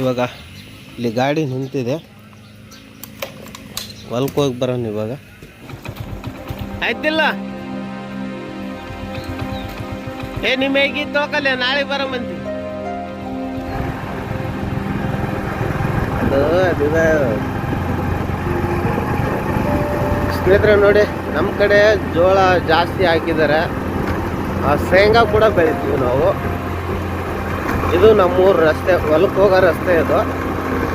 ಇವಾಗ ಇಲ್ಲಿ ಗಾಡಿ ನಿಂತಿದೆ. ಹೊಲ್ಕ್ ಹೋಗಿ ಬರೋಣ ಇವಾಗ. ಆಯ್ತಿಲ್ಲ. ಏ ನಿಮ್ಮ ಹೇಗಿ ತೋಕಲ್ಲ ನಾಳೆ ಅದು ಅದಿದ ಸ್ನೇಹಿತರೆ ನೋಡಿ ನಮ್ಮ ಕಡೆ ಜೋಳ ಜಾಸ್ತಿ ಹಾಕಿದ್ದಾರೆ. ಆ ಶೇಂಗಾ ಕೂಡ ಬೆಳಿತೀವಿ ನಾವು. ಇದು ನಮ್ಮೂರು ರಸ್ತೆ ಹೊಲಕ್ಕೆ ಹೋಗೋ ರಸ್ತೆ ಇದು.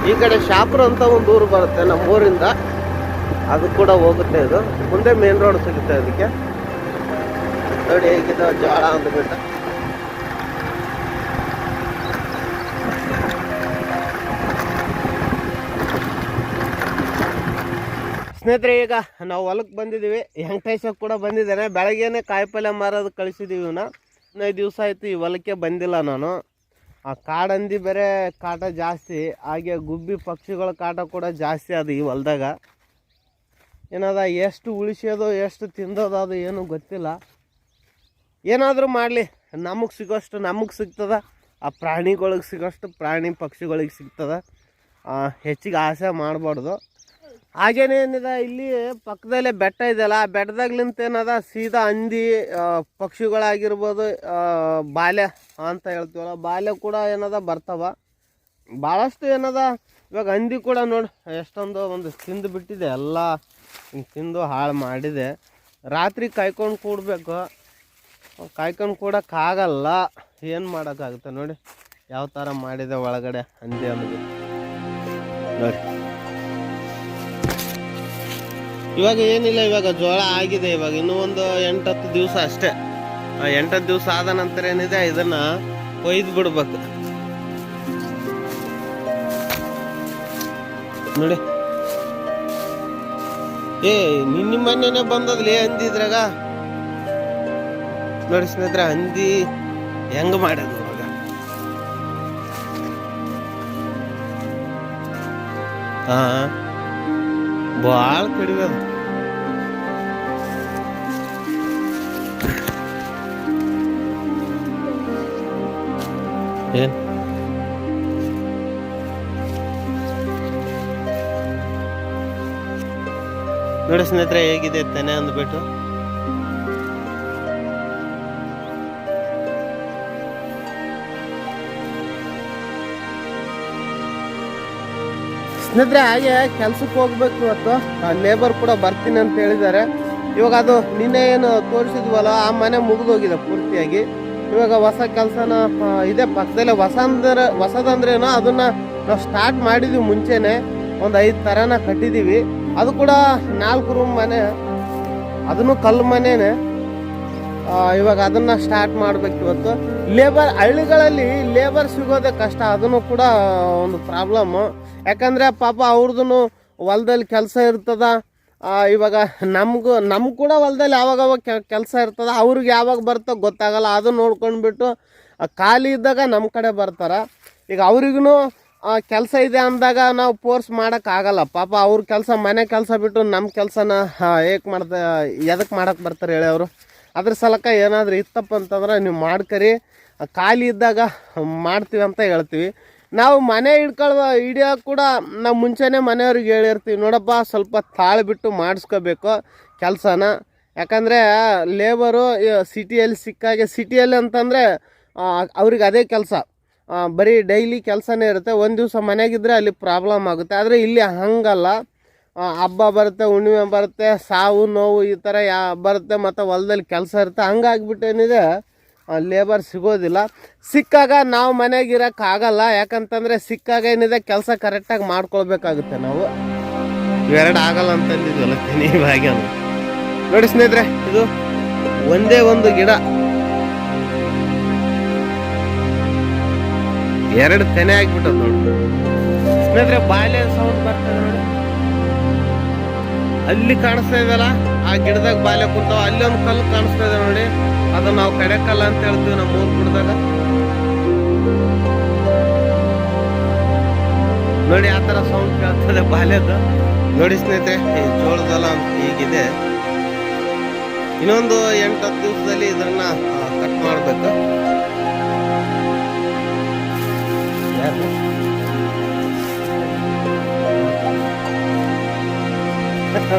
ಈ ಕಡೆ ಶಾಪುರ ಅಂತ ಒಂದು ಊರು ಬರುತ್ತೆ ನಮ್ಮೂರಿಂದ. ಅದು ಕೂಡ ಹೋಗುತ್ತೆ ಇದು. ಮುಂದೆ ಮೇನ್ ರೋಡ್ ಸಿಗುತ್ತೆ ಅದಕ್ಕೆ. ನೋಡಿ ಹೇಗಿದೆ ಜೋಳ ಅಂದ್ಬಿಟ್ಟು. ಸ್ನೇಹಿತರೆ, ಈಗ ನಾವು ಹೊಲಕ್ಕೆ ಬಂದಿದ್ದೀವಿ. ವೆಂಕಟೇಶ ಕೂಡ ಬಂದಿದ್ದೇನೆ. ಬೆಳಗ್ಗೆನೆ ಕಾಯಿಪಲ್ಯ ಮಾರೋದು ಕಳಿಸಿದ್ದೀವಿ ಇವನ್ನ. ಹದಿನೈದು ದಿವಸ ಆಯಿತು ಈ ಹೊಲಕ್ಕೆ ಬಂದಿಲ್ಲ ನಾನು. ಆ ಕಾಡಂದಿ ಬೇರೆ ಕಾಟ ಜಾಸ್ತಿ, ಹಾಗೆ ಗುಬ್ಬಿ ಪಕ್ಷಿಗಳ ಕಾಟ ಕೂಡ ಜಾಸ್ತಿ ಅದು ಈ ಹೊಲ್ದಾಗ. ಏನದ ಎಷ್ಟು ಉಳಿಸೋದು ಎಷ್ಟು ತಿಂದೋದು ಅದು ಏನು ಗೊತ್ತಿಲ್ಲ. ಏನಾದರೂ ಮಾಡಲಿ, ನಮಗೆ ಸಿಗೋಷ್ಟು ನಮಗೆ ಸಿಗ್ತದ, ಆ ಪ್ರಾಣಿಗಳಿಗೆ ಸಿಗೋಷ್ಟು ಪ್ರಾಣಿ ಪಕ್ಷಿಗಳಿಗೆ ಸಿಗ್ತದ. ಹೆಚ್ಚಿಗೆ ಆಸೆ ಮಾಡಬಾರ್ದು. ಹಾಗೇನೆ ಏನಿದೆ, ಇಲ್ಲಿ ಪಕ್ಕದಲ್ಲೇ ಬೆಟ್ಟ ಇದೆಯಲ್ಲ, ಆ ಬೆಟ್ಟದಾಗ್ಲಿಂತ ಏನದ, ಸೀದಾ ಹಂದಿ ಪಕ್ಷಿಗಳಾಗಿರ್ಬೋದು ಬಾಲ್ಯ ಅಂತ ಹೇಳ್ತೀವಲ್ಲ, ಬಾಲ್ಯ ಕೂಡ ಏನದ ಬರ್ತಾವ. ಭಾಳಷ್ಟು ಏನದ, ಇವಾಗ ಹಂದಿ ಕೂಡ ನೋಡಿ, ಎಷ್ಟೊಂದು ಒಂದು ತಿಂದು ಬಿಟ್ಟಿದೆ, ಎಲ್ಲ ತಿಂದು ಹಾಳು ಮಾಡಿದೆ. ರಾತ್ರಿ ಕಾಯ್ಕೊಂಡು ಕೂಡಬೇಕು. ಕಾಯ್ಕೊಂಡು ಕೂಡಕ್ಕಾಗಲ್ಲ ಏನು ಮಾಡೋಕ್ಕಾಗುತ್ತೆ ನೋಡಿ, ಯಾವ ಥರ ಮಾಡಿದೆ ಒಳಗಡೆ ಹಂದಿ ಅನ್ನೋದು. ನೋಡಿ. ಇವಾಗ ಏನಿಲ್ಲ, ಇವಾಗ ಜೋಳ ಆಗಿದೆ ಇವಾಗ. ಇನ್ನೂ ಒಂದು ಎಂಟತ್ತು ದಿವಸ ಅಷ್ಟೇ. ಆ ಎಂಟತ್ತು ದಿವಸ ಆದ ನಂತರ ಏನಿದೆ, ಇದನ್ನ ಕೊಯ್ದು ಬಿಡ್ಬೇಕು. ನೋಡಿ. ಏ ನಿನ್ನ ಮೊನ್ನೆನೆ ಬಂದದ್ಲೇ ಅಂದಿದ್ರಾಗ ನೋಡಿ ಸ್ನೇಹಿತರೆ, ಹಂದಿ ಹೆಂಗ ಮಾಡೋದು ಇವಾಗ? ಹಾ ಭಾಳ ಕಡಿಮೆ ಅದು. ಏನ್? ನೋಡಿ ಸ್ನೇಹಿತರೆ ಹೇಗಿದೆ ತೆನೆ ಅಂದ್ಬಿಟ್ಟು? ಸ್ನೇಹಿತರೆ, ಹಾಗೆ ಕೆಲ್ಸಕ್ಕೆ ಹೋಗ್ಬೇಕು ಇವತ್ತು ಲೇಬರ್ ಕೂಡ ಬರ್ತೀನಿ ಅಂತ ಹೇಳಿದ್ದಾರೆ. ಇವಾಗ ಅದು ನಿನ್ನೆ ಏನು ತೋರಿಸಿದ್ವಲ್ಲ, ಆ ಮನೆ ಮುಗಿದೋಗಿದೆ ಪೂರ್ತಿಯಾಗಿ. ಇವಾಗ ಹೊಸ ಕೆಲಸನ ಇದೆ ಪಕ್ಕದಲ್ಲೇ. ಹೊಸ ಅಂದ್ರೆ, ಹೊಸದಂದ್ರೇನೋ ಅದನ್ನ ನಾವು ಸ್ಟಾರ್ಟ್ ಮಾಡಿದ್ವಿ ಮುಂಚೆನೆ. ಒಂದು ಐದು ಥರನ ಕಟ್ಟಿದ್ದೀವಿ ಅದು ಕೂಡ ನಾಲ್ಕು ರೂಮ್ ಮನೆ. ಅದನ್ನು ಕಲ್ಲು ಮನೆನೇ. ಇವಾಗ ಅದನ್ನ ಸ್ಟಾರ್ಟ್ ಮಾಡ್ಬೇಕು ಇವತ್ತು. ಲೇಬರ್ ಹಳ್ಳಿಗಳಲ್ಲಿ ಲೇಬರ್ ಸಿಗೋದೇ ಕಷ್ಟ, ಅದನ್ನು ಕೂಡ ಒಂದು ಪ್ರಾಬ್ಲಮ್ಮು ಯಾಕಂದ್ರೆ ಪಾಪ ಅವ್ರದ್ದು ಹೊಲದಲ್ಲಿ ಕೆಲಸ ಇರ್ತದ. ಇವಾಗ ನಮಗೂ ನಮ್ಗೆ ಕೂಡ ಹೊಲದಲ್ಲಿ ಯಾವಾಗ ಅವಾಗ ಕೆಲಸ ಇರ್ತದೆ. ಅವ್ರಿಗೆ ಯಾವಾಗ ಬರ್ತೋ ಗೊತ್ತಾಗಲ್ಲ. ಅದು ನೋಡ್ಕೊಂಡ್ಬಿಟ್ಟು ಖಾಲಿ ಇದ್ದಾಗ ನಮ್ಮ ಕಡೆ ಬರ್ತಾರೆ. ಈಗ ಅವ್ರಿಗೂ ಕೆಲಸ ಇದೆ ಅಂದಾಗ ನಾವು ಫೋರ್ಸ್ ಮಾಡೋಕ್ಕಾಗಲ್ಲ. ಪಾಪ ಅವ್ರ ಕೆಲಸ ಮನೆ ಕೆಲಸ ಬಿಟ್ಟು ನಮ್ಮ ಕೆಲಸನ ಏಕ್ ಮಾಡ್ತಾ ಎದಕ್ಕೆ ಮಾಡೋಕ್ಕೆ ಬರ್ತಾರೆ ಹೇಳಿ ಅವರು? ಅದ್ರ ಸಲಕ ಏನಾದರೂ ಇತ್ತಪ್ಪ ಅಂತಂದ್ರೆ ನೀವು ಮಾಡ್ಕರಿ. ಖಾಲಿ ಇದ್ದಾಗ ಮಾಡ್ತೀವಿ ಅಂತ ಹೇಳ್ತೀವಿ. ನಾವು ಮನೆ ಹಿಡ್ಕೊಳ್ವ ಹಿಡಿಯೋ ಕೂಡ ನಾವು ಮುಂಚೆನೇ ಮನೆಯವ್ರಿಗೆ ಹೇಳಿರ್ತೀವಿ, ನೋಡಪ್ಪ ಸ್ವಲ್ಪ ತಾಳು ಬಿಟ್ಟು ಮಾಡಿಸ್ಕೋಬೇಕು ಕೆಲಸನ. ಯಾಕಂದರೆ ಲೇಬರು ಸಿಟಿಯಲ್ಲಿ ಸಿಕ್ಕಾಗೆ ಸಿಟಿಯಲ್ಲಿ ಅಂತಂದರೆ ಅವ್ರಿಗೆ ಅದೇ ಕೆಲಸ. ಬರೀ ಡೈಲಿ ಕೆಲಸನೇ ಇರುತ್ತೆ. ಒಂದು ದಿವಸ ಮನೆಗಿದ್ರೆ ಅಲ್ಲಿ ಪ್ರಾಬ್ಲಮ್ ಆಗುತ್ತೆ. ಆದರೆ ಇಲ್ಲಿ ಹಂಗಲ್ಲ. ಹಬ್ಬ ಬರುತ್ತೆ ಹುಣ್ಣಿಮೆ ಬರುತ್ತೆ ಸಾವು ನೋವು ಈ ಥರ ಯಾ ಬರುತ್ತೆ ಮತ್ತು ಹೊಲದಲ್ಲಿ ಕೆಲಸ ಇರುತ್ತೆ. ಹಂಗಾಗ್ಬಿಟ್ಟು ಏನಿದೆ ಲೇಬರ್ ಸಿಗೋದಿಲ್ಲ. ಸಿಕ್ಕಾಗ ನಾವು ಮನೆಗೆ ಇರೋಕ್ಕಾಗಲ್ಲ ಯಾಕಂತಂದರೆ ಸಿಕ್ಕಾಗ ಏನಿದೆ ಕೆಲಸ ಕರೆಕ್ಟಾಗಿ ಮಾಡ್ಕೊಳ್ಬೇಕಾಗುತ್ತೆ ನಾವು. ಇವೆರಡು ಆಗಲ್ಲ ಅಂತಂದಿದ್ವಲ್ಲ ನೀವು ಹಾಗೆ ನೋಡಿ ಸ್ನೇಹಿತರೆ ಇದು ಒಂದೇ ಒಂದು ಗಿಡ. ಎರಡು ತೆನೆ ಆಗ್ಬಿಟ್ಟದ ನೋಡಿ. ಸ್ನೇಹಿತರೆ ಬಾಲ್ಯ ಸೌಂಡ್ ಬರ್ತದೆ ಅಲ್ಲಿ ಕಾಣಿಸ್ತಾ ಇದೆಯಲ್ಲ? ಆ ಗಿಡದಾಗ ಬಾಲ್ಯ ಕುಂತಾವ ಅಲ್ಲಿ ಒಂದು ಕಲ್ಲು ಕಾಣಿಸ್ತಾ ಇದೆ ನೋಡಿ. ಅದು ನಾವು ಕಡೆ ಕಲ್ಲ ಅಂತ ಹೇಳ್ತೀವಿ ನಮ್ಮ ಊರ್ ಗುಡ್ದಾಗ. ನೋಡಿ ಆ ಥರ ಸೌಂಡ್ ಕೇಳ್ತದೆ ಬಾಲ್ಯದ ನೋಡಿ ಸ್ನೇಹಿತರೆ, ಈ ಜೋಳದಲ್ಲ ಹೀಗಿದೆ ಇನ್ನೊಂದು ಎಂಟು ಹತ್ತು ದಿವಸದಲ್ಲಿ ಇದನ್ನ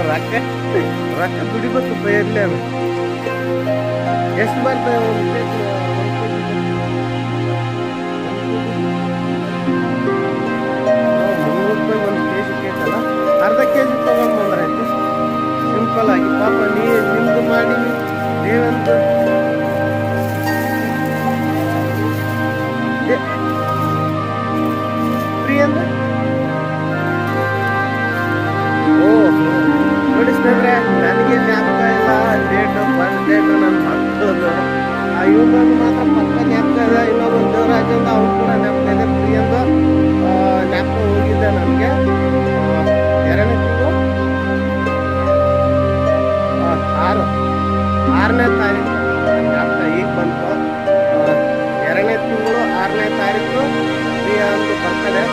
ರೊಕ್ಕ ರೊಕ್ಕ ದುಡಿಬೇಕು ಬೈಯಲ್ಲೇ ಎಷ್ಟು ಬರ್ತದೆ ಒಂದು ಕೆ ಜಿ ಕೇಕ್ ಅರ್ಧ ಕೆ ಜಿ ತೊಗೊಂಡು ಬಂದ್ರಾಯ್ತು ಸಿಂಪಲ್ ಆಗಿ. ಪಾಪ ನೀ ನಿಮ್ದು ಮಾಡಿ ನೀವಂತ ಇವ್ರದ್ದು ಮಾತ್ರ ಪಕ್ಕ ಜ್ಞಾಪಕ ಇದೆ. ಇನ್ನೊಬ್ಬ ದೇವರಾಜ ಅಂತ ಅವ್ರು ಕೂಡ ಜ್ಞಾಪಕ ಇದೆ ಫ್ರೀ ಅಂತ ಹೋಗಿದ್ದೆ ಎರಡನೇ ತಿಂಗಳು. ಆರು, ಆರನೇ ತಾರೀಕು ಜ್ಞಾಪಕ ಈಗ ಬಂತು. ಎರಡನೇ ತಿಂಗಳು, ಆರನೇ ತಾರೀಕು ಪ್ರಿಯ ಅಂತ ಬರ್ತದೆ.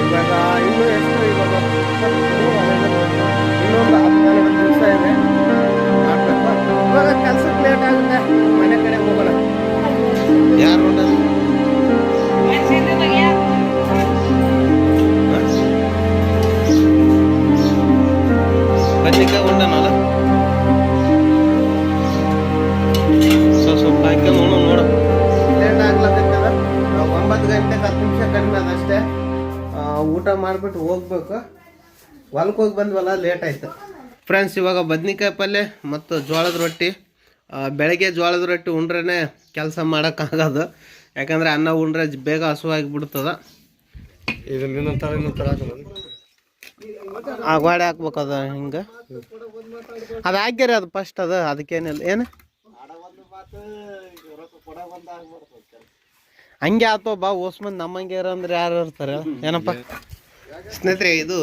ಇವಾಗ ಇನ್ನೂ ಎಷ್ಟು ಇವಾಗ? ಸ್ವಲ್ಪ ಸ್ವಲ್ಪ ಹಾಕ್ಕೊಂಡು ನೋಡು. ನೋಡು ಲೇಟ್ ಆಗ್ಲತ್ತದ ಒಂಬತ್ತು ಗಂಟೆಗೆ ಹತ್ತು ನಿಮಿಷ ಕಡಿಮೆ ಅದಷ್ಟೇ ಊಟ ಮಾಡಿಬಿಟ್ಟು ಹೋಗ್ಬೇಕು. ಹೊಲಕ್ಕೆ ಹೋಗಿ ಬಂದ್ವಲ್ಲ ಲೇಟ್ ಆಯ್ತು. ಫ್ರೆಂಡ್ಸ್ ಇವಾಗ ಬದ್ನಿಕಾಯಿ ಪಲ್ಯ ಮತ್ತು ಜೋಳದ ರೊಟ್ಟಿ. ಬೆಳಗ್ಗೆ ಜೋಳದ ರೊಟ್ಟಿ ಉಂಡ್ರೇ ಕೆಲಸ ಮಾಡೋಕ್ಕಾಗೋದು. ಯಾಕಂದರೆ ಅನ್ನ ಉಂಡ್ರೆ ಬೇಗ ಹಸುವಾಗಿ ಬಿಡ್ತದ ಆ ಗೋಡೆ ಹಾಕ್ಬೇಕು ಅದು ಹಿಂಗೆ. ಅದು ಹಾಕ್ಯಾರ ಅದು ಫಸ್ಟ್ ಅದು ಅದಕ್ಕೇನಿಲ್ಲ. ಏನು? ಹಂಗೆ ಆತೋ ಬಾ ಓಸ್ ಮಂದಿ ನಮ್ಮಂಗೆ ಅಂದ್ರೆ ಯಾರು ಇರ್ತಾರೆ? ಏನಪ್ಪ? ಸ್ನೇಹಿತರೆ ಇದು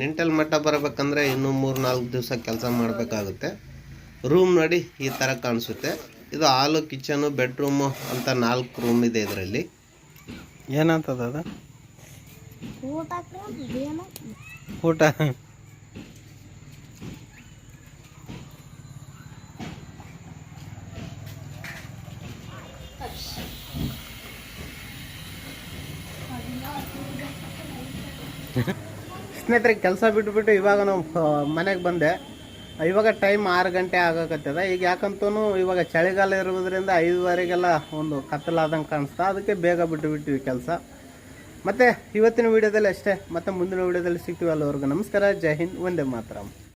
ನಿಂಟಲ್ ಮಟ್ಟ ಬರಬೇಕಂದ್ರೆ ಇನ್ನೂ ಮೂರು ನಾಲ್ಕು ದಿವಸ ಕೆಲಸ ಮಾಡಬೇಕಾಗುತ್ತೆ. ರೂಮ್ ನೋಡಿ ಈ ಥರ ಕಾಣಿಸುತ್ತೆ. ಇದು ಹಾಲು ಕಿಚನು ಬೆಡ್ರೂಮು ಅಂತ ನಾಲ್ಕು ರೂಮ್ ಇದೆ ಇದರಲ್ಲಿ. ಏನಂತದ ಅದು? ಊಟ? ಸ್ನೇಹಿತರೆ, ಕೆಲಸ ಬಿಟ್ಬಿಟ್ಟು ಇವಾಗ ನಾವು ಮನೆಗೆ ಬಂದೆ. ಇವಾಗ ಟೈಮ್ ಆರು ಗಂಟೆ ಆಗಕತ್ತದ. ಈಗ ಯಾಕಂತೂ ಇವಾಗ ಚಳಿಗಾಲ ಇರೋದ್ರಿಂದ ಐದುವರೆಗೆಲ್ಲ ಒಂದು ಕತ್ತಲಾದಂಗೆ ಕಾಣಿಸ್ತಾ, ಅದಕ್ಕೆ ಬೇಗ ಬಿಟ್ಟು ಬಿಟ್ಟಿವಿ ಕೆಲಸ. ಮತ್ತು ಇವತ್ತಿನ ವಿಡಿಯೋದಲ್ಲಿ ಅಷ್ಟೇ. ಮತ್ತು ಮುಂದಿನ ವಿಡಿಯೋದಲ್ಲಿ ಸಿಗ್ತೀವಿ ಅಲ್ಲಿವರೆಗೂ. ನಮಸ್ಕಾರ. ಜೈ ಹಿಂದ್. ಒಂದೇ ಮಾತ್ರ.